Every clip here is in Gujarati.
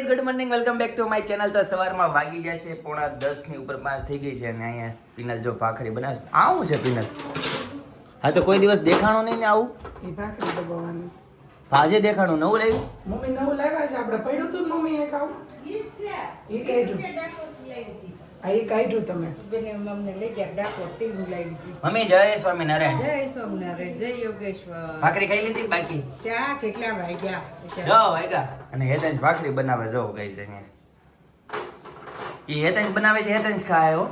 Guys good morning welcome back to my channel તો સવારમાં વાગી ગયા છે પોણા દસની ઉપર પાંચ થઈ ગઈ છે અને અહીંયા પિનલ જો ભાખરી બનાવે છે. આવું છે પિનલ? હા તો કોઈ દિવસ દેખાણો નહીં ને આવું? ભાખરી દબાવવાની આજે દેખાણું નવું લાવ્યું? મમ્મી નવું લાવ્યા છે. આપણે પડ્યું તું મમ્મી એક આવું? એ કાઢ્યું હા એ કાઢ્યું તમે. મમ્મી જય સ્વામિનારાયણ. જય સ્વામિનારાયણ જય યોગેશ્વર. ભાખરી ખાઈ લીધી બાકી? ક્યાં? કેટલા વાગ્યા? જો વાગ્યા. અને હેતંજ ભાખરી બનાવે જો ગઈ જઈને એ હેતંજ બનાવે છે હેતંજ ખાય હો.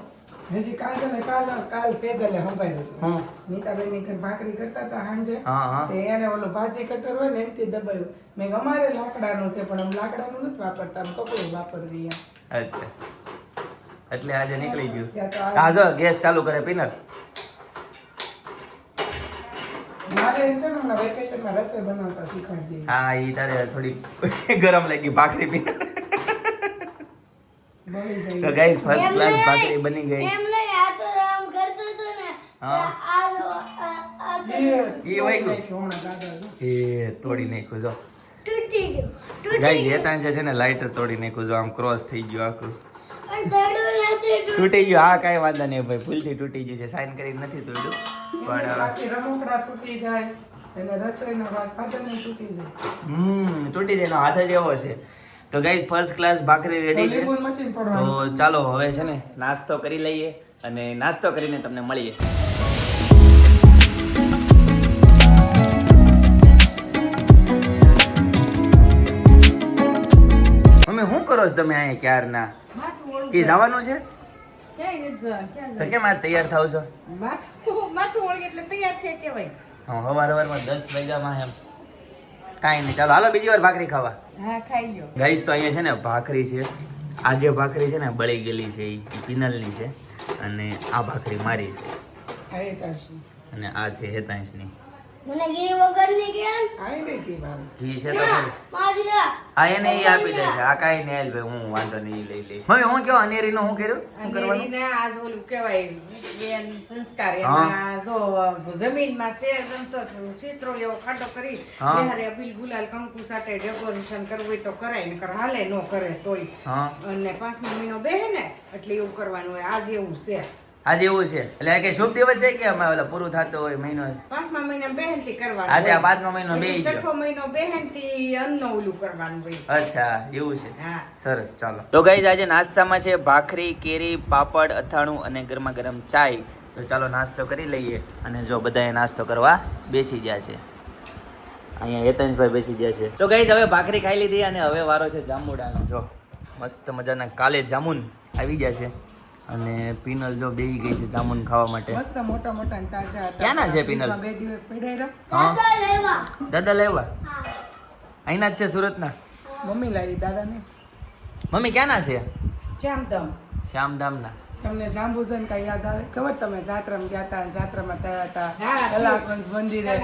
હજી કાલ ને કાલ કાલ સેજલે હતું હું? નીતાબેનની ઘર ભાખરી કરતા હતા સાંજે. હા હા. તે એને ઓલું ભાજી કટર હોય ને એનથી દબાયું. મેં અમારે લાકડાનું છે પણ આમ લાકડાનું નથી વાપરતા આમ કપડું વાપરવી અચ્છા. એટલે આજે નીકળી ગયું. ત્યાં આ- જો ગેસ ચાલુ કરે પિનલ મારે એમ છે ને હમણાં વેકેશનમાં રસોઈ બનાવતા શીખવાડી દઈએ હા એ તારે થોડી ગરમ લાગી ભાખરી પી તો ગાઈસ ફર્સ્ટ ક્લાસ ભાખરી બની ગઈ. એમ નહીં, આ તો આમ કરતો હતો ને હા. આ જો, આ- આ તો એ. એ તોડી નાખ્યું જો. તૂટી ગયું તૂટી ગાઈસ ગયું. હેતાન છે ને લાઇટર તોડી નાખ્યું જો આમ ક્રોસ થઈ ગયું આખું. તૂટી ગયું. હા કાંઈ વાંધો નહીં ભાઈ ભૂલથી તૂટી ગયું છે સાઈન કરી નથી તૂટ્યું પણ રમકડા તૂટી જાય હમ તૂટી જાય એનો હાથ જ એવો છે. તો ગાઈઝ ફર્સ્ટ ક્લાસ ભાખરી રેડી છે. તો ચાલો હવે છે ને નાસ્તો કરી લઈએ અને નાસ્તો કરીને તમને મળીએ. મમ્મી શું કરો છો તમે અહીંયા ક્યારના? કે જવાનું છે? તો કેમ આજ તૈયાર થાવ છો? માથું ઓળગે એટલે તૈયાર છે કેવાય હા સવાર હવારમાં દસ વાગ્યામાં એમ. કાંઈ નહીં ચાલો હાલો બીજી વાર ભાખરી ખાવા. હા ખાઈ લો ગાઈસ તો અહીંયા છે ને ભાખરી છે. આ જે ભાખરી છે ને બળી ગયેલી છે એ પિનલની છે. અને આ ભાખરી મારી છે. અને આ છે હેતાંશની. મને ઘી વગરની કેમ આ એ નહીં ભાવે ઘી છે તો મારી આ. એને એ આપી દે છે. આ. કાંઈ નહીં હાલ ભાઈ હું વાંધો નહીં લઈ લઈ. મમ્મી હું કયો અનેરીનું શું કર્યું? શું કરવાનું? અને આજ ઓલું કેવાય બેન સંસ્કાર હા. એમાં જો જમીનમાં છે જમતો શીસરો એવો ખાડો કરી. બિહારે બિલ ગુલાલ કંકુ સાથે ડેકોરેશન કરવું હોય તો કરાય નકર હાલે નો કરે તોય. અને પાંચમો મહિનો બેહે ને એટલે એવું કરવાનું હોય. આજ એવું છે. આજે એવું છે. એટલે કઈ શુભ દિવસ છે કે અમે ઓલા પૂરું થતું હોય મહિનો? પાંચમા મહિના બેહેનથી કરવાનું આજે આ. પાંચમો મહિનો બે છઠ્ઠો મહિનો બેહેનથી અન્નનો ઓલું કરવાનું હોય. અચ્છા એવું છે. સરસ ચાલો. તો ગઈ આજે નાસ્તામાં છે ભાખરી કેરી પાપડ અથાણું અને ગરમા ગરમ ચાય. તો ચાલો નાસ્તો કરી લઈએ અને જો બધાએ નાસ્તો કરવા બેસી ગયા છે. અહીંયા હેતંશભાઈ બેસી ગયા છે. તો ગઈ હવે ભાખરી ખાઈ લીધી અને હવે વારો છે જાંબુડાનો. જો મસ્ત મજાના કાલે જામુન આવી ગયા છે. અને પીનલ જો બેહી ગઈ છે જામુન ખાવા માટે. મસ્ત મોટા મોટા તાજા હતા. ક્યાંના છે પીનલ? બે દિવસ પડ્યા હા? દાદા લેવા. દાદા લેવા અહીંના જ છે સુરતના? મમ્મી લાવી દાદા ને મમ્મી ક્યાંના છે? શ્યામધામ. શ્યામધામના. તમને જાંબુજન કઈ યાદ આવે? ખબર તમે જાત્રામાં ગયા હતા જાત્રામાં થયા હતા. હા, મંદિરે.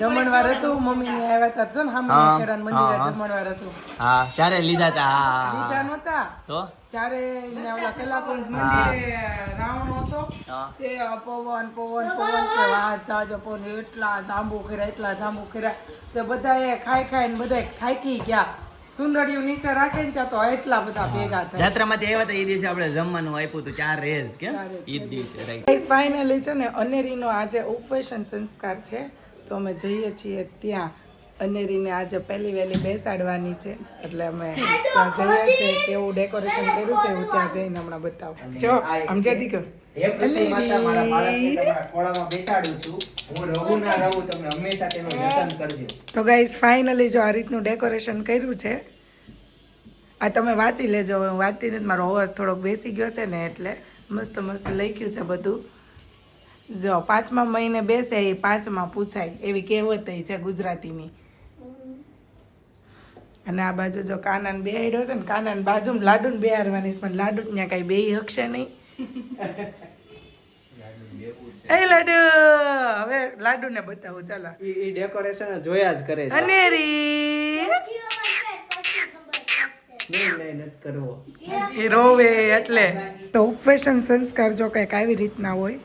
જમણવાર હતું. મમ્મી ને આવ્યા હતા. જો ને હા, હામે મંદિરે જમણવાર હતું. હા ત્યારે લીધા હતા? લીધા નતા તો? ત્યારે ઓલા મંદિરે રાવણ હતો. તે પવન પવન પવન કે વાત જાજો પવન એટલા જાંબુ કર્યા એટલા જાંબુ કર્યા. તે બધાએ ખાઈ ખાઈને બધાએ થાકી ગયા. સુંદરીયું નીચે રાખે ને ત્યાં તો એટલા બધા ભેગા થયા. જાત્રામાંથી આવ્યા હતા એ દિવસે આપણે જમવાનું આપ્યું હતું ચાર રેજ કે? જ દિવસે રાઈટ ફાઇનલી છે ને અનેરીનો આજે ઉપવેશન સંસ્કાર છે. તો અમે જઈએ છીએ ત્યાં. અનેરીને આજે પહેલી વહેલી બેસાડવાની છે. એટલે અમે ત્યાં જઈએ છીએ કેવું ડેકોરેશન કર્યું છે હું ત્યાં જઈને હમણાં બતાવું. જો તો ગાઈઝ ફાઇનલી જો આ રીતનું ડેકોરેશન કર્યું છે આ તમે વાંચી લેજો. હું વાંચતી નથી મારો અવાજ થોડોક બેસી ગયો છે ને એટલે મસ્ત મસ્ત લખ્યું છે બધું. જો પાંચમા મહિને બેસે એ પાંચમાં પૂછાય. એવી કહેવત છે ગુજરાતીની. અને આ બાજુ જો કાનાન બેહાડ્યો છે ને કાનાન બાજુમાં લાડુને ને બેહારવાની પણ લાડુ ત્યાં કાંઈ બે હકશે નહીં. એ લાડુ! હવે લાડુને બતાવું ચાલો. ઈ ડેકોરેશન જોયા જ કરે છે. અનેરી એ રોવે એટલે. તો ઉપવેશન સંસ્કાર જો કંઈક આવી રીતના હોય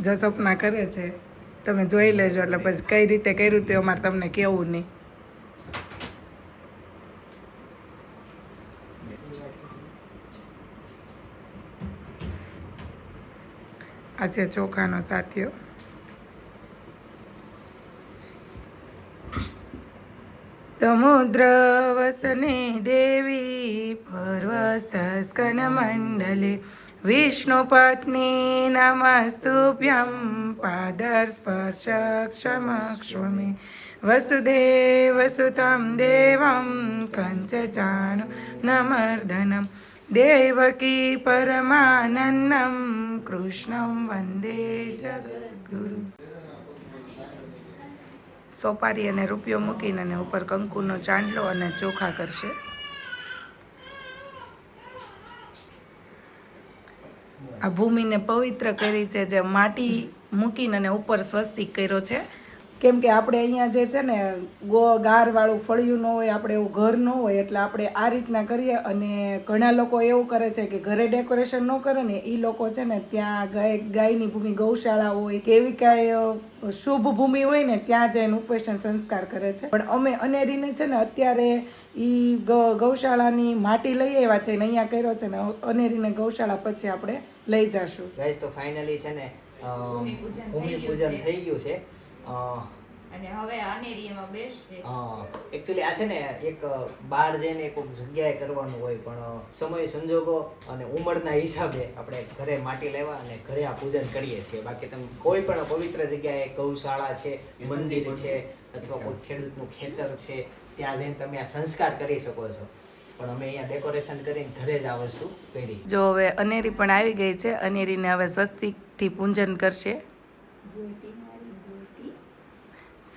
જો સપના કરે છે તમે જોઈ લેજો એટલે પછી કઈ રીતે કર્યું તે અમારે તમને કેવું નહીં. આજે ચોખાનો સાથીઓ. સમુદ્ર વસને દેવી પર્વસ્તસ્કન મંડલે વિષ્ણુ પત્ની નમસ્તુભ્યમ પાદર સ્પર્શ ક્ષમક્ષ્મે વસુદેવ સુતમ દેવમ કંચ ચાણ નમર્દનમ દેવકી પરમાનંદમ કૃષ્ણમ વંદે જગદ્ગુરુ સોપારી અને રૂપિયો મૂકીને અને ઉપર કંકુનો ચાંદલો અને ચોખા કરશે। આ ભૂમિને પવિત્ર કરી છે, જે માટી મૂકીને અને ઉપર સ્વસ્તિક કર્યો છે। કેમ કે આપણે અહીંયા જે છે ને ગો ગારવાળું ફળિયું ન હોય, આપણે એવું ઘર ન હોય, એટલે આપણે આ રીતના કરીએ અને ઘણા લોકો એવું કરે છે કે ઘરે ડેકોરેશન ન કરે ને એ લોકો છે ને ત્યાં ગાય, ગાયની ભૂમિ ગૌશાળા હોય કે એવી કાંઈ શુભ ભૂમિ હોય ને ત્યાં જઈને ઉપવેશન સંસ્કાર કરે છે. પણ અમે અનેરીને છે ને અત્યારે ઈ ગૌશાળાની માટી લઈ આવ્યા છે ને અહીંયા કર્યો છે ને, અનેરીને ગૌશાળા પછી આપણે લઈ જશું. તો ફાઇનલી છે ને ભૂમિ પૂજન થઈ ગયું છે. અને હવે અનેરીમાં બેસશે. એકચ્યુઅલી આ છે ને એક બહાર જઈને કોઈક જગ્યાએ કરવાનું હોય પણ સમય સંજોગો અને ઉંમરના હિસાબે આપણે ઘરે માટી લેવા અને ઘરે આ પૂજન કરીએ છીએ. બાકી તમે કોઈ પણ પવિત્ર જગ્યાએ ગૌશાળા છે મંદિર છે અથવા કોઈ ખેડૂતનું ખેતર છે ત્યાં જઈને તમે આ સંસ્કાર કરી શકો છો. પણ અમે અહીંયા ડેકોરેશન કરીને ઘરે જ આ વસ્તુ કરી. જો હવે અનેરી પણ આવી ગઈ છે અનેરીને હવે સ્વસ્તિકથી પૂજન કરશે.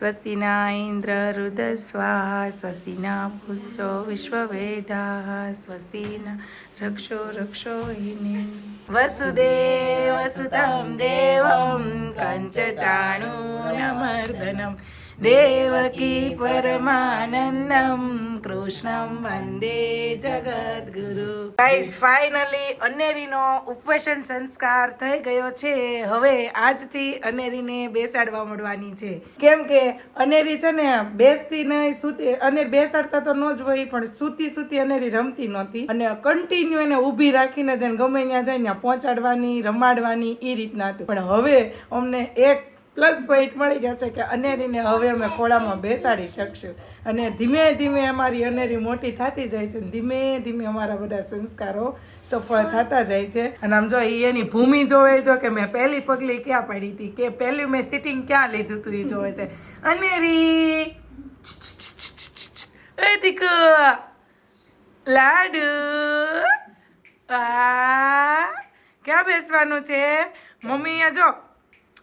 સ્વસ્તિના ઇન્દ્ર રુદ સ્વાહા સ્વસ્તિના પુત્રો વિશ્વવેદા સ્વસ્તિના રક્ષો રક્ષો હિને વસુદેવ સુતમ દેવમ કંચચાણૂનમર્દનમ દેવકી પરમાનંદમ, કૃષ્ણમ વંદે જગદગુરુ. ગાઈસ ફાઇનલી અનેરીનો ઉપવેશન સંસ્કાર થઈ ગયો છે. હવે આજથી અનેરીને બેસાડવા મળવાની છે. કેમ કે અનેરી છે ને બેસતી નહીં સૂતી અને બેસાડતા તો ન જ હોય, પણ સૂતી સૂતી અનેરી રમતી નહોતી. અને કન્ટિન્યુ એને ઊભી રાખીને જેને ગમે ત્યાં જાય, ત્યાં પહોંચાડવાની, રમાડવાની એ રીતના હતું. પણ હવે અમને એક પ્લસ પોઈન્ટ મળી ગયા છે કે અનેરીને હવે અમે ખોળામાં બેસાડી શકશું. અને ધીમે ધીમે અમારી અનેરી મોટી થતી જાય છે ધીમે ધીમે અમારા બધા સંસ્કારો સફળ થતા જાય છે. અને આમ જો એની ભૂમિ જોવે જો કે મેં પહેલી પગલી ક્યાં પડી હતી કે પહેલી મેં સિટિંગ ક્યાં લીધું હતું એ જોવે છે. અનેરી! એ દીકુ લાડુ! આ! ક્યાં બેસવાનું છે? મમ્મી અહીંયા જો.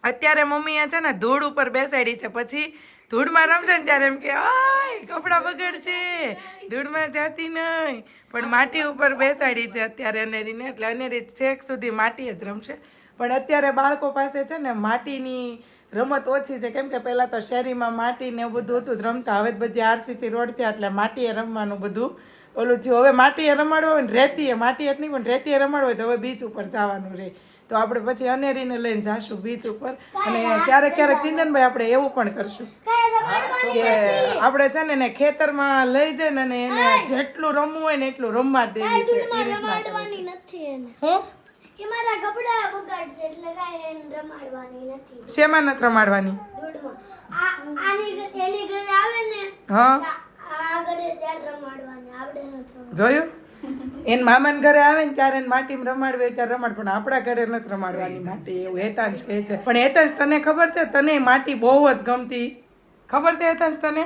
અત્યારે મમ્મીએ છે ને ધૂળ ઉપર બેસાડી છે. પછી ધૂળમાં રમશે ને ત્યારે એમ કે આય કપડાં બગડશે ધૂળમાં જાતી નહીં. પણ માટી ઉપર બેસાડી છે અત્યારે અનેરીને. એટલે અનેરી છેક સુધી માટી જ રમશે. પણ અત્યારે બાળકો પાસે છે ને માટીની રમત ઓછી છે. કેમ કે પહેલાં તો શેરીમાં માટી ને એવું બધું હતું જ રમતા. હવે બધી આરસીસી રોડ થયા એટલે માટીએ રમવાનું બધું. ઓલું થયું. હવે માટીએ રમાડવો હોય ને રેતીએ. માટીએ જ નહીં પણ રેતીએ રમાડવો હોય તો હવે બીચ ઉપર જવાનું રહે તો આપણે પછી અનેરીને લઈને જાશું બીચ ઉપર. અને ક્યારેક ક્યારેક ચિંતનભાઈ આપણે એવું પણ કરશું કે આપણે છે ને એને ખેતરમાં લઈ જઈને અને એને જેટલું રમવું હોય ને એટલું રમવા દેવી છે એ રીતના કરવું રમાડવાની છે. નથી એને. હું? એ મારા કપડા બગાડશે એટલે કાંઈ એને રમાડવાની નથી. શેમાં નથી રમાડવાની. જોયું? એન મામાને ઘરે આવે ને ત્યારે એને માટીમાં રમાડવી હોય ત્યારે રમાડ પણ આપણા ઘરે નથી રમાડવાની માટી એવું હેતાંશ કહે છે. પણ હેતાંશ તને ખબર છે? તને માટી બહુ જ ગમતી. ખબર છે હેતાંશ તને?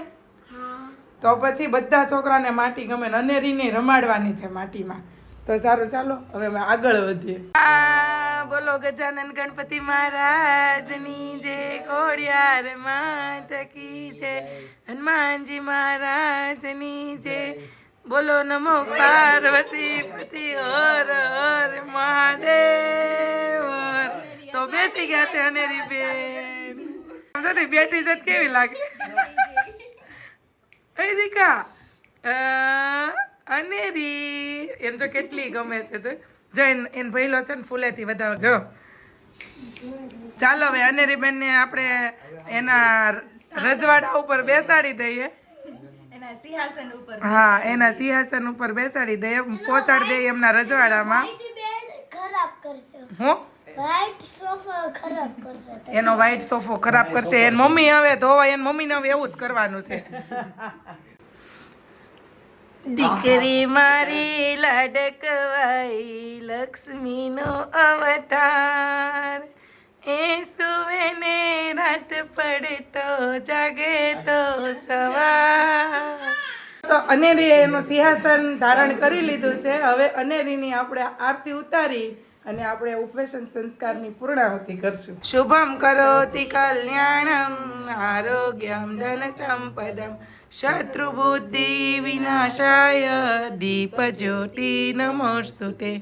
તો પછી બધા છોકરાને માટી ગમે ને અનેરીને રમાડવાની છે માટીમાં. તો સારું ચાલો હવે અમે આગળ વધીએ. બોલો ગજાનન ગણપતિ મહારાજની જે કોડિયાર માત કી છે. હનુમાનજી મહારાજની જય બોલો નમો પાર્વતી પતિ હર હર મહાદેવ તો બેસી ગયા છે અનેરી બેન. સમજાતી બેઠી જત કેવી લાગે? એ દીકા? અનેરી. એમ જો કેટલી ગમે છે, જો. જો એન ભઈલો છે ને ફૂલેથી વધારો, જો. ચાલો હવે અનેરી બેનને આપણે એના રજવાડા ઉપર બેસાડી દઈએ. હા એના સિંહાસન ઉપર બેસાડી દે પહોંચાડી દે એમના રજવાડામાં. એનો વ્હાઈટ સોફો ખરાબ કરશે. એની મમ્મી હવે ધોવાય એની મમ્મીને હવે એવું જ કરવાનું છે. દીકરી મારી લાડકવાઈ લક્ષ્મીનો અવતાર. એ સુવે ને રાત પડે તો જાગે તો સવાર. અનેરીએ એનું સિંહાસન ધારણ કરી લીધું છે. હવે અનેરીની આપણે આરતી ઉતારી અને આપણે ઉપવેશન સંસ્કારની પૂર્ણાહુતિ કરશું. શુભમ કરોતિ કલ્યાણમ આરોગ્યમ ધન સંપદમ શત્રુ બુદ્ધિ વિનાશાય દીપ જ્યોતિ નમોસ્તુતે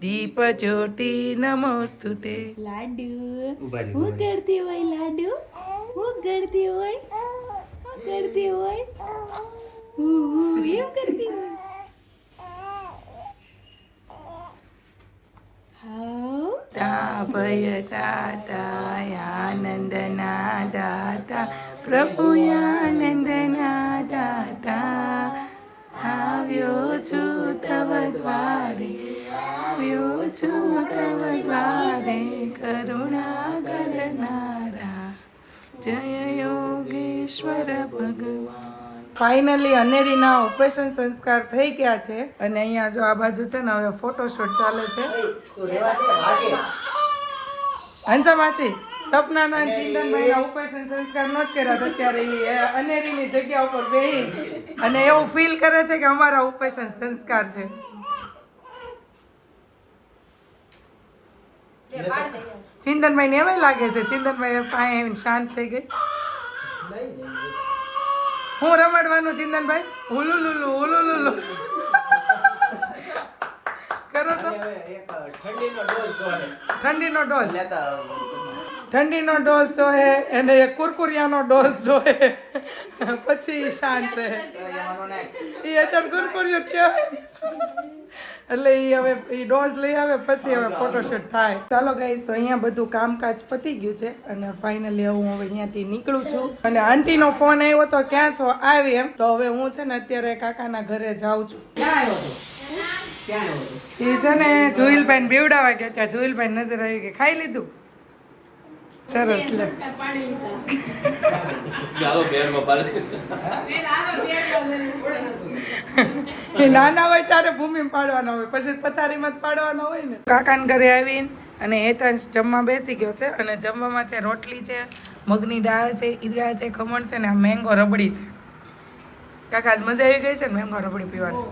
દીપ જ્યોતિ નમોસ્તુતે. લાડુ હું કરતી હોય લાડુ? હું કરતી હોય? હું કરતી હોય? એમ કરતી હોય હાઉ ભય દાતા આનંદના દાતા પ્રભુ આનંદના દાતા આવ્યો છું તવ દ્વારે આવ્યો છું તવ દ્વારે કરુણા કરનારા જય યોગેશ્વર ભગવાન ફાઇનલી અનેરીના ઓપરેશન સંસ્કાર થઈ ગયા છે. અને અહીંયા જો આ બાજુ છે ને હવે ફોટોશૂટ ચાલે છે. હંસા માસી સપનાના ચિંતનભાઈના ઓપરેશન સંસ્કાર ન કર્યા તો અત્યારે એ અનેરીની જગ્યા ઉપર બેહી અને એવું ફીલ કરે છે કે અમારા ઓપરેશન સંસ્કાર છે. ચિંતનભાઈ ને એવાય લાગે છે. ચિંતનભાઈ પાસે શાંત થઈ ગઈ. હું રમાડવાનું ચિંતનભાઈ ઉલુલુલુ ઉલુલુલુ. કરો તો. ઠંડીનો ઢોલ ઠંડીનો ડોઝ જોઈએ એને એક કુરકુરિયાનો ડોઝ જોઈએ પછી શાંત રહે. એ અત્યારે કુરકુરિયો કહેવાય. એટલે એ હવે એ ડોઝ લઈ આવે પછી હવે ફોટોશૂટ થાય. ચાલો ગાઈસ તો અહીંયા બધું કામકાજ પતી ગયું છે અને ફાઇનલી હું હવે અહીંયાથી નીકળું છું. અને આંટીનો ફોન આવ્યો તો ક્યાં છો? આવી એમ. તો હવે હું છે ને અત્યારે કાકાના ઘરે જાઉં છું. એ છે ને જુહિલભાઈ બેવડાવા ગયા ત્યાં. જુહિલભાઈ નજર આવી ગઈ. ખાઈ લીધું? સરસ લે એ નાના હોય ત્યારે ભૂમિ પાડવાના હોય પછી પથારીમાં જ પાડવાના હોય ને. કાકાના ઘરે આવીને અને હેતાંશ જમવા બેસી ગયો છે અને જમવામાં છે રોટલી છે મગની દાળ છે ઈદડા છે ખમણ છે ને આ મેંગો રબડી છે. કાકા આજ મજા આવી ગઈ છે ને મેંગો રબડી પીવાની?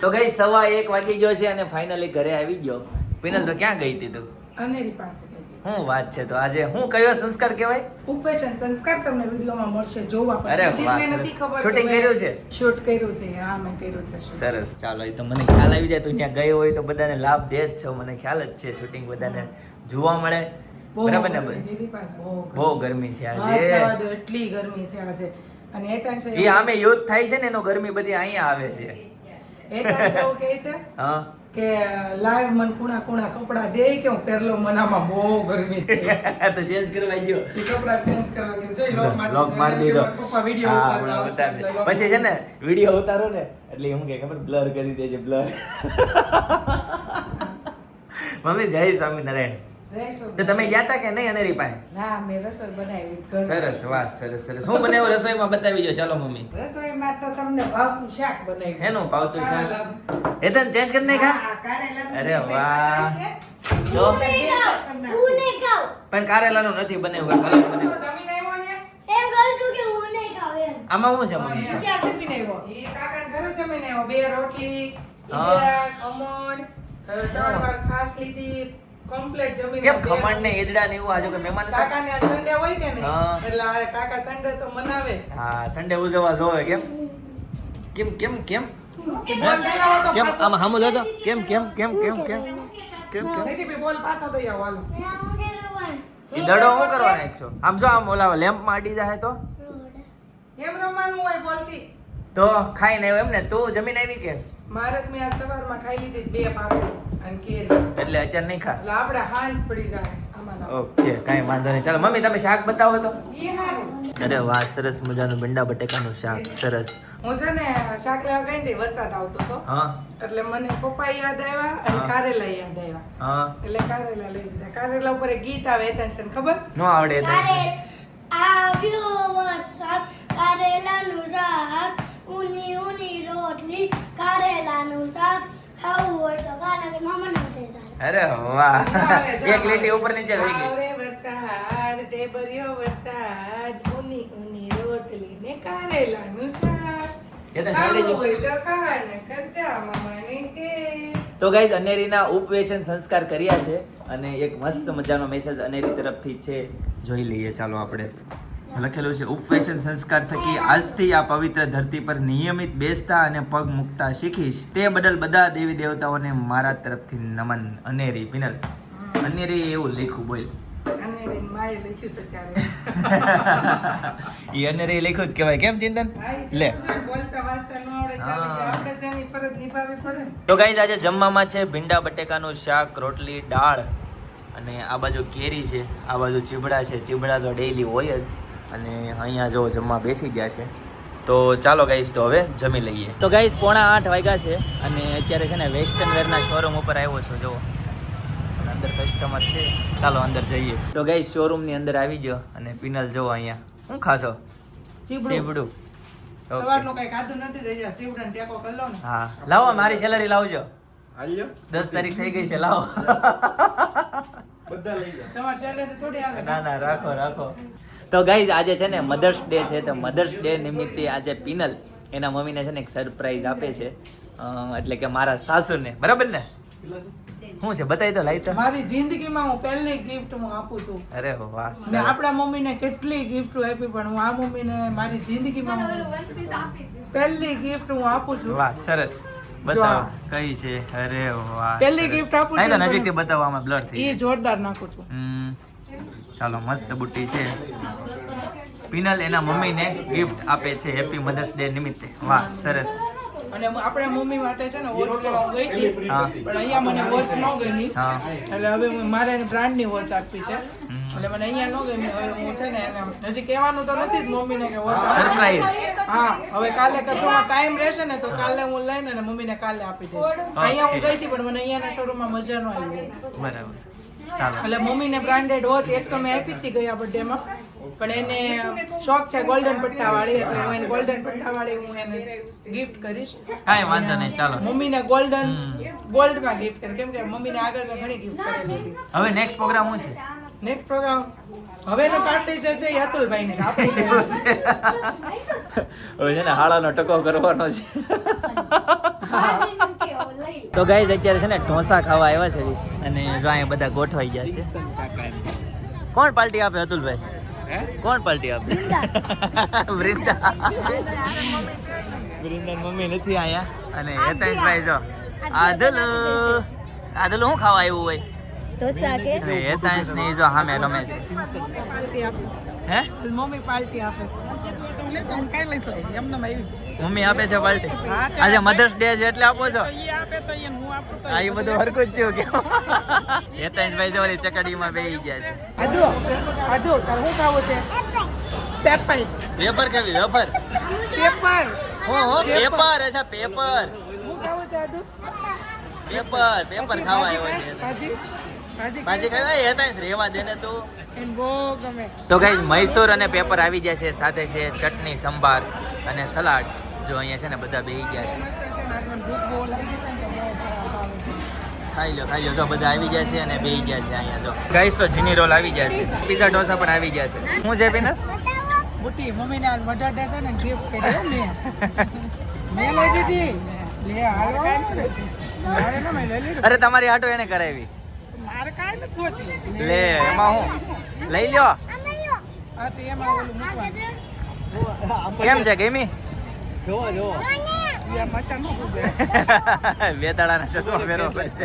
તો ગઈ સવા એક વાગી ગયો છે અને ફાઇનલી ઘરે આવી ગયો. પિનલ તો ક્યાં ગઈ હતી તું? અનેરી પાસે. શું વાત છે તો આજે હું કયો સંસ્કાર કહેવાય? ઉપવેશન સંસ્કાર તમને વિડીયોમાં મળશે જોવા પર અરે વાહ, કે કર્યું છે? શૂટ કર્યું છે હા મેં કર્યું છે સરસ ચાલો એ તો મને ખ્યાલ આવી જાય તો ત્યાં ગયો હોય તો બધાને લાભ દે જ છો મને ખ્યાલ જ છે શૂટિંગ બધાને જોવા મળે. બહુ બરાબર ને ગરમી, બહુ ગરમી. છે આજે. એટલી ગરમી છે આજે. અને હેતાંશ એ આમે યુદ્ધ થાય છે ને એનો ગરમી બધી અહીંયા આવે છે. એ ટાઈમ કે છે? હા. કે લાઈવ મન કુણા કુણા કપડા દે કે હું પહેરલો મનામાં બહુ ગરમી છે તો ચેન્જ કરવા ગયો. કપડા ચેન્જ કરવા ગયો. જોઈ લોક માર લોક માર દીધો. પપ્પા વિડિયો ઉતારતા પછી છે ને વિડિયો ઉતારો ને એટલે હું કે ખબર બ્લર કરી દેજે બ્લર. મમ્મી જય સ્વામિનારાયણ. તો તમે ગયા હતા કે નહીં અનેરી પાસે? ના મેં રસોઈ બનાવી સરસ વાહ સરસ સરસ. હું બનાવ્યું રસોઈમાં બતાવી દો ચાલો મમ્મી. રસોઈમાં તો તમને ભાવતું શાક બનાવ્યું એનું ભાવતું શાક? એ તને ચેન્જ કરી નાખા હા, અરે વાહ. જો. પણ કારેલાનું નથી બનાવ્યું કલર બનાવ્યું જમીને આવ્યો ને? એમ કહું છું કે હું નહીં ખાવ એમ. આમાં હું છે મમ્મી? ક્યાં જમીને આવ્યો? એ કાકાના ઘરે જમીને આવ્યો. બે રોટલી, ખમણ, ત્રણ વાર છાશ લીધી, complete જમીન કેમ ખમણ ને ઈદડા ને એવું આજે કોઈ મહેમાન કાકા ને સન્ડે હોય કે નહીં? હા. એટલે કાકા સન્ડે તો મનાવે. હા સન્ડે ઉજવવા જોવે કેમ? કેમ કેમ કેમ? કે તો કેમ. આમાં સામું કેમ કેમ કેમ કેમ કેમ? કેમ કેમ? જયદીપભાઈ બોલ પાછો દઈ આવો હાલો. ના હું. એ દડો શું કરવા નાખશો આમ જો આમ ઓલા લેમ્પમાં અડી જાય તો. એમ રમવાનું હોય બોલતી. તો ખાઈને એમ ને તું જમીન આવી કે? મારે તો મેં આ સવારમાં ખાઈ લીધી બે પાપડી અને કેરી. એટલે અત્યારે નહીં ખા એટલે આપણે પડી જાય ઓકે કાંઈ વાંધો નહીં. ચાલો મમ્મી તમે શાક બતાવો તો. અરે વાહ સરસ મજાનું ભીંડા બટેકાનું શાક. સરસ. હું છે ને શાક લેવા ગઈ ને વરસાદ આવતો હતો. હા. એટલે મને પપ્પા યાદ આવ્યા અને કારેલા યાદ આવ્યા. હા. એટલે કારેલા લઈ લીધા. કારેલા ઉપર એક ગીત આવે એ તને ખબર? નો આવડે આવ્યો વરસાદ કારેલાનું શાક ઉની ઉની રોટલી કારેલાનું શાક ખાવું હોય તો મામા ના અરે વાહ. એક લીટી ઉપર નીચે રહી ગઈ. આવરે વરસાદ ટેબરિયો વરસાદ ઉની ઉની રોટલી ને કારેલાનું શાક. એ તો છોડી ખાવું હોય તો ખા ને ખર્ચા મામાને કે તો ગાઈઝ અનેરીના ઉપવેશન સંસ્કાર કર્યા છે અને એક મસ્ત મજાનો મેસેજ અનેરી તરફથી છે. જોઈ લઈએ ચાલો આપણે. લખેલું છે ઉપવેશન સંસ્કાર થકી આજથી આ પવિત્ર ધરતી પર નિયમિત બેસતા અને પગ મૂકતા શીખીશ. તે બદલ બધા દેવી દેવતાઓને મારા તરફથી નમન. અનેરી પિનલ અનેરી એવું લખ્યું બોલ. ઈ અનેરી લખ્યું જ કહેવાય. કેમ ચિંતન? લે. તો ગાઈઝ આજે જમવામાં છે ભીંડા બટેકાનું શાક રોટલી દાળ અને આ બાજુ કેરી છે આ બાજુ ચીબડા છે. ચીબડા તો ડેઈલી હોય જ. અને અહીંયા જો જમવા બેસી ગયા છે. તો ચાલો ગાઈઝ તો હવે જમી લઈએ. તો ગાઈશ પોણા આઠ વાગ્યા છે અને અત્યારે છે ને વેસ્ટર્ન વેરના શોરૂમ ઉપર આવ્યો છો જો અંદર કસ્ટમર છે. ચાલો અંદર જઈએ. તો ગાઈશ શોરૂમની અંદર આવી ગયો અને પિનલ જુઓ અહીંયા. શું ખાશો? ચીબડું. ચીબડું સવારનું કઈ ખાધું નથી થઈ ટેકો કરી લો હા. લાવો મારી સેલરી લાવજો. દસ તારીખ થઈ ગઈ છે લાવો. તમારે સેલેરી થોડી આવે. ના ના રાખો રાખો. તો ગાઈઝ આજે છે ને મધર્સ ડે છે તો મધર્સ ડે નિમિત્તે આજે પિનલ એના મમ્મીને છે ને એક સરપ્રાઈઝ આપે છે. એટલે કે મારા સાસુને. બરાબર ને? શું છે? બતાવી દો લાઈ તો. મારી જિંદગીમાં હું પહેલી ગિફ્ટ હું આપું છું. અરે વાહ મેં સરસ. આપણા મમ્મીને કેટલી ગિફ્ટ આપી પણ હું આ મમ્મીને મારી જિંદગીમાં પહેલી ગિફ્ટ હું આપું છું. વાહ સરસ. બતાવો કઈ છે? અરે વાહ પહેલી ગિફ્ટ આપું છું નજીકથી બતાવો આમાં બ્લર થઈ એ જોરદાર નાખું છું. ચાલો મસ્ત બુટ્ટી છે. પિનલ એના મમ્મીને ગિફ્ટ આપે છે હેપી મધર્સ ડે નિમિત્તે. વાહ સરસ. અને આપણા મમ્મી માટે છે ને વોચ લેવા ગઈ હતી. પણ અહીંયા મને વોચ ન ગમી. એટલે હવે મારે એને બ્રાન્ડની વોચ આપવી છે. એટલે મને અહીંયા ન ગમી. હવે હું છે ને એને હજી કહેવાનું તો નથી જ મમ્મીને કે વોચ સરપ્રાઈઝ હા હવે કાલે કચોમાં ટાઈમ રહેશે ને તો કાલે હું લઈને ને મમ્મીને કાલે આપી દઈશ. અહીંયા હું ગઈ હતી પણ મને અહીંયાના શોરૂમમાં મજા ન આવી. બરાબર. એટલે મમ્મીને બ્રાન્ડેડ વોચ એક તો મેં આપી હતી ગયા બર્થડેમાં પણ એને શોખ છે ગોલ્ડન પટ્ટા વાળી એટલે હું એને ગોલ્ડન પટ્ટા વાળી હું એને ગિફ્ટ કરીશ. કાંઈ વાંધો નહીં ચાલો. મમ્મીને ગોલ્ડન ગોલ્ડમાં ગિફ્ટ કરે. કેમ કે મમ્મીને આગળ મેં ઘણી ગિફ્ટ કરી હતી હવે નેક્સ્ટ પ્રોગ્રામ શું છે? નેક્સ્ટ પ્રોગ્રામ હવેનો પાર્ટી જે છે એ અતુલભાઈને આપી. હવે છે ને હાળાનો ટકો કરવાનો છે. તો ગાઈઝ અત્યારે છે ને ઢોસા ખાવા આવ્યા છે અને જો અહીંયા બધા ગોઠવાઈ ગયા છે. કોણ પાર્ટી આપે અતુલભાઈ? કોણ પાર્ટી આપે? વૃંદા. વૃંદા મમ્મી નથી અહીંયા. અને હેતાંશભાઈ જો. આદલ. આદલ શું ખાવા આવ્યું હોય? ઢોસા કે અને હેતાંશ ને જો સામે રમે છે. હે? મમ્મી પાર્ટી આપે. મમ્મી છે પાર્ટી આજે મધર્સ ડે છે એટલે આપો છો? એ આપે તો એને હું આપું તો આ એ બધું હરકું જ થયું કે હેતાંશભાઈ જો ઓલી ચકડીમાં બેહી ગયા છે. આદુ આદુ તારે શું ખાવું છે? પેપર. કેવી વેપર પેપર. હો હો પેપર. અચ્છા પેપર. શું ખાવું છે આદુ? પેપર પેપર ખાવા આવ્યો છે ભાજી રેવા દે ને તું. તો ગાઈઝ મૈસૂર અને પેપર આવી ગયા છે સાથે છે ચટણી સંભાર અને સલાડ. જો અહીંયા છે ને બધા બેહી ગયા છે. ખાઈ લો ખાઈ લો. તો બધા આવી ગયા છે અને બેહી ગયા છે અહીંયા જો. ગાઈસ તો જીની રોલ આવી ગયા છે. પીઝા ઢોસા પણ આવી ગયા છે. હું છે પીનર બુટી મમ્મીને આ મધર ડે ને ગિફ્ટ કરી મેં. મેં લઈ દીધી લે હાલો મારે ના મેં લઈ લીધું. અરે તમારી આટો એને કરાવી. મારે કાઈ નથી હોતી. લે એમાં હું? લઈ લ્યો. આ તે એમાં ઓલું મૂકવાનું. કેમ છે ગેમી? જોવો જોવો. યા મચા ન પૂછે બે દાડાના ચશ્મા પહેરવા પડશે.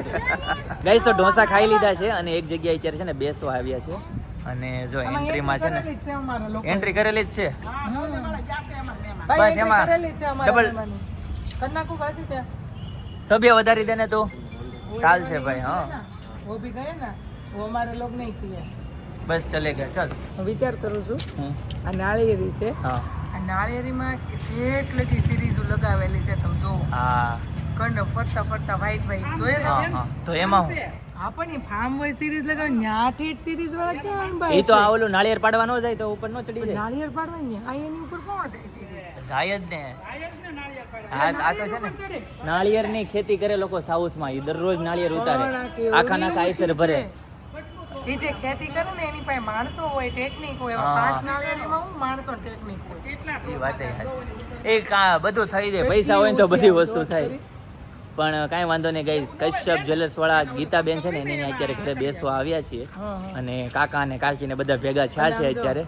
ગાઈસ તો ઢોસા ખાઈ લીધા છે અને એક જગ્યાએ અત્યારે છે ને બેસવા આવ્યા છે. અને જો એન્ટ્રીમાં છે ને છે અમારા લોકો. એન્ટ્રી કરેલી જ છે. બસ એમાં. ત્યાં સભ્ય વધારી દે ને તું. ચાલશે ભાઈ હા. वो भी गए ना वो हमारे लोग नहीं किए બસ ચલે ગયા ચાલ હું વિચાર કરું છું હમ. આ નાળિયેરી છે હા આ નાળિયેરીમાં કેટલી સિરીઝો લગાવેલી છે તમે જોવો હા કંડ ફરતા ફરતા વ્હાઈટ વ્હાઈટ જોઈએ હા તમે હા તો એમાં હું હા પણ એ ફાર્મ હોય સિરીઝ લગાવે ન્યા ઠેઠ સિરીઝ વાળા ક્યાં આંબા એ તો છે? આ ઓલું નાળિયેર પાડવા ન જાય તો ઉપર ન ચડી જાય નાળિયેર પાડવા ને આ એની ઉપર કોણ જાય છે જાય જ ને. હા આ તો છે ને. નાળિયેરની ખેતી કરે લોકો સાઉથમાં. એ દરરોજ નાળિયેર ઉતારે. આખા નાખા આઈસર ભરે. એ જે ખેતી કરે ને એની પાસે માણસો હોય ટેકનિક હોય હા. પાંચ નાળિયેરીમાં હું માણસો ટેકનિક હોય. એ વાત એ કા બધું થઈ જાય. પૈસા હોય ને તો બધી વસ્તુ થાય. પણ કાંઈ વાંધો નહીં ગઈ કશ્યપ જ્વેલર્સ વાળા ગીતાબેન છે ને એની અત્યારે ઘરે બેસવા આવ્યા છીએ. અને કાકા અને કાકીને બધા ભેગા થયા છે. અત્યારે.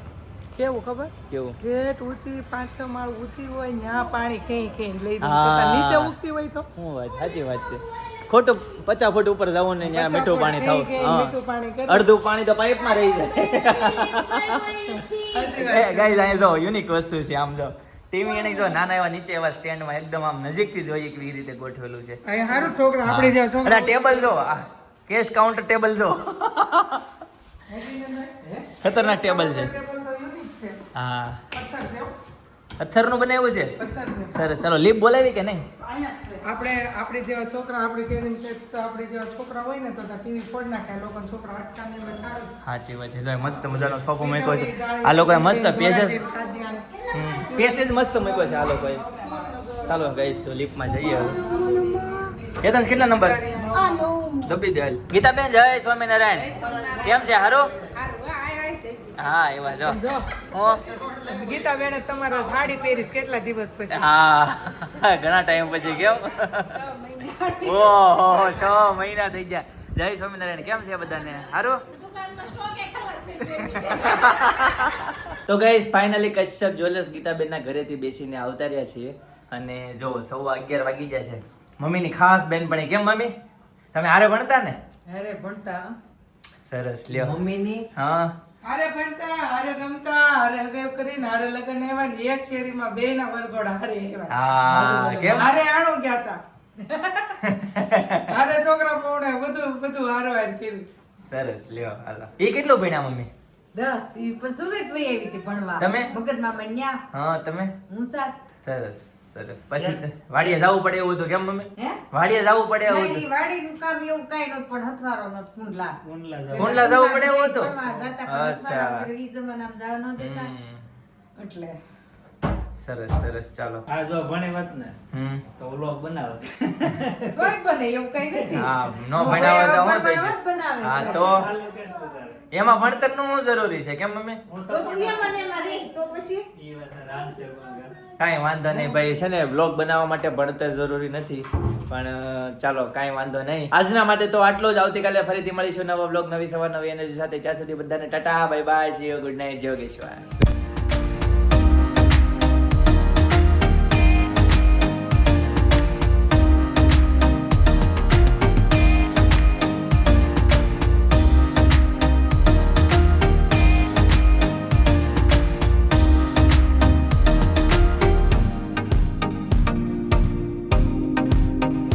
કેવું ખબર? કેવું? ગેટ ઊંચી પાંચ છ માળ ઊંચી હોય ત્યાં પાણી ખેઈ ખેઈ લઈ જાય. નીચે ઉગતી હોય તો? શું વાત સાચી વાત છે. ખોટું પચાસ ફૂટ ઉપર જવું ને ત્યાં મીઠું પાણી થવું. અડધું પાણી તો પાઇપમાં રહી જાય. ગાઈઝ અહીં જો યુનિક વસ્તુ છે આમ જો. ટીવી એને જો નાના એવા નીચે એવા સ્ટેન્ડમાં એકદમ આમ નજીકથી જોઈએ કેવી રીતે ગોઠવેલું છે. હારું છોકરા આપણે અને છોકરા ટેબલ જો આ કેશ કાઉન્ટર ટેબલ જો. ખતરનાક ટેબલ છે ટેબલ તો unique છે. હા. પથ્થરનું બનાવ્યું છે? છે. સરસ ચાલો લીપ બોલાવી કે નહીં? આપણે આપણે જેવા છોકરા આપણે શેરીમાં છે આપણે જેવા છોકરા હોય ને તો ટીવી ફોડ નાખે. લોકો છોકરા અટકા ને સાચી વાત છે. મસ્ત મજાનો સોફો મૂક્યો છે. આ લોકોએ મસ્ત પેસેસ. પેસેજ મસ્ત મૂક્યો છે આ લોકોએ. ચાલો ગઈશ તો લીપમાં જઈએ હવે. કેતન કેટલા નંબર? દબી દે. ગીતાબેન જય સ્વામિનારાયણ. કેમ છે હારું. હા એવા જો. હું. ગીતા બેન તમારા સાડી પહેરીશ કેટલા દિવસ પછી? હા ઘણા ટાઈમ પછી કેમ? ઓહો છ મહિના થઈ ગયા. જય સ્વામિનારાયણ કેમ છે બધાને? સારું તો ગઈસ ફાઇનલી કશ્યપ જ્વેલર્સ ગીતાબેનના ઘરેથી બેસીને આવતા રહ્યા છીએ. અને જો સવા અગિયાર વાગી ગયા છે. મમ્મીની ખાસ બેનપણી કેમ મમ્મી? તમે હારે ભણતા ને? અરે ભણતા. સરસ લ્યો. મમ્મીની હા. હારે ભણતા હારે રમતા હારે હગાઈ કરીને હારે લગ્ન એવા ને એક શેરીમાં બે ના વરઘોડા હારે એવા હા કેમ? હારે આણો ગયા તા. હારે છોકરા પૌણે બધું બધું હારો હાર કર્યું સરસ લ્યો હાલો. એ કેટલું ભણ્યા મમ્મી? દસ. એ પણ સુરત ભાઈ આવી હતી ભણવા. તમે? મગજમાં મન્યા. હા તમે? હું સાત. સરસ. સરસ. પછી વાડીએ જવું પડે એવું હતું કેમ મમ્મી? વાડીએ જવું પડે એવું નહીં, વાડી નું કામ એવું કાંઈ નહોતું, પણ હથવારો નહોતો, કુંડલા. કુંડલા જવું. પડે એવું હતું? અચ્છા. ઈ જમાનામાં જવા ન દેતા. એટલે. સરસ સરસ. ચાલો. આ જો ભણે વાત ને હમ. તો વ્લોગ બનાવો. તોય બને એવું કઈ નથી. હા નો ભણાવે તો હું થઈ બનાવે હા તો? એમાં ભણતરનું શું જરૂરી છે? કેમ મમ્મી? કાંઈ વાંધો નહીં ભાઈ છે ને બ્લોગ બનાવવા માટે ભણતર જરૂરી નથી પણ ચાલો કાંઈ વાંધો નહીં. આજના માટે તો આટલો જ આવતીકાલે ફરીથી મળીશું નવા બ્લોગ નવી સવાર નવી એનર્જી સાથે. ત્યાં સુધી બધાને tata bye bye see good night જય યોગેશ્વર.